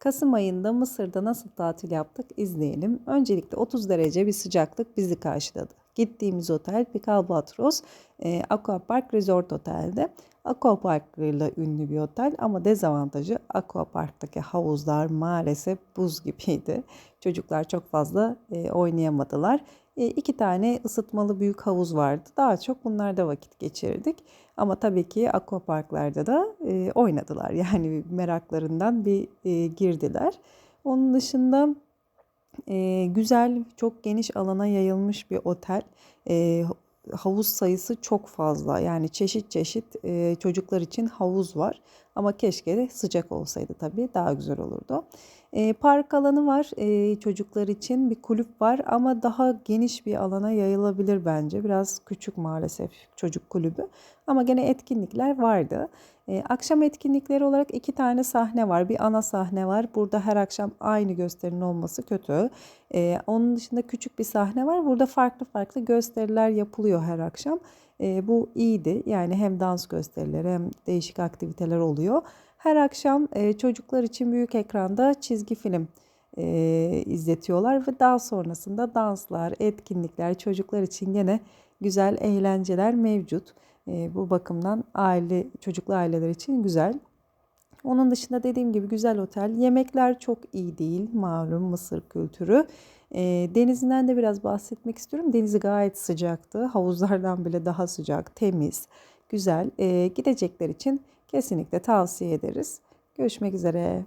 Kasım ayında Mısır'da nasıl tatil yaptık izleyelim. Öncelikle 30 derece bir sıcaklık bizi karşıladı. Gittiğimiz otel Pikalbatros e, Aquapark Resort Otel'de. Aquapark'ıyla ünlü bir otel ama dezavantajı Aquapark'taki havuzlar maalesef buz gibiydi. Çocuklar çok fazla e, oynayamadılar. E, iki tane ısıtmalı büyük havuz vardı. Daha çok bunlarda vakit geçirdik. Ama tabii ki aquaparklarda da e, oynadılar. Yani meraklarından bir e, girdiler. Onun dışında e, güzel, çok geniş alana yayılmış bir otel. E, havuz sayısı çok fazla. Yani çeşit çeşit e, çocuklar için havuz var. Ama keşke de sıcak olsaydı tabii daha güzel olurdu. E, park alanı var e, çocuklar için bir kulüp var ama daha geniş bir alana yayılabilir bence. Biraz küçük maalesef çocuk kulübü ama gene etkinlikler vardı. E, akşam etkinlikleri olarak iki tane sahne var. Bir ana sahne var. Burada her akşam aynı gösterinin olması kötü. E, onun dışında küçük bir sahne var. Burada farklı farklı gösteriler yapılıyor her akşam. Bu iyiydi. Yani hem dans gösterileri hem değişik aktiviteler oluyor. Her akşam e, çocuklar için büyük ekranda çizgi film e, izletiyorlar ve daha sonrasında danslar, etkinlikler çocuklar için gene güzel eğlenceler mevcut. E, bu bakımdan aile çocuklu aileler için güzel. Onun dışında dediğim gibi güzel otel. Yemekler çok iyi değil malum Mısır kültürü. E, denizinden de biraz bahsetmek istiyorum. Denizi gayet sıcaktı. Havuzlardan bile daha sıcak, temiz, güzel. E, gidecekler için kesinlikle tavsiye ederiz. Görüşmek üzere.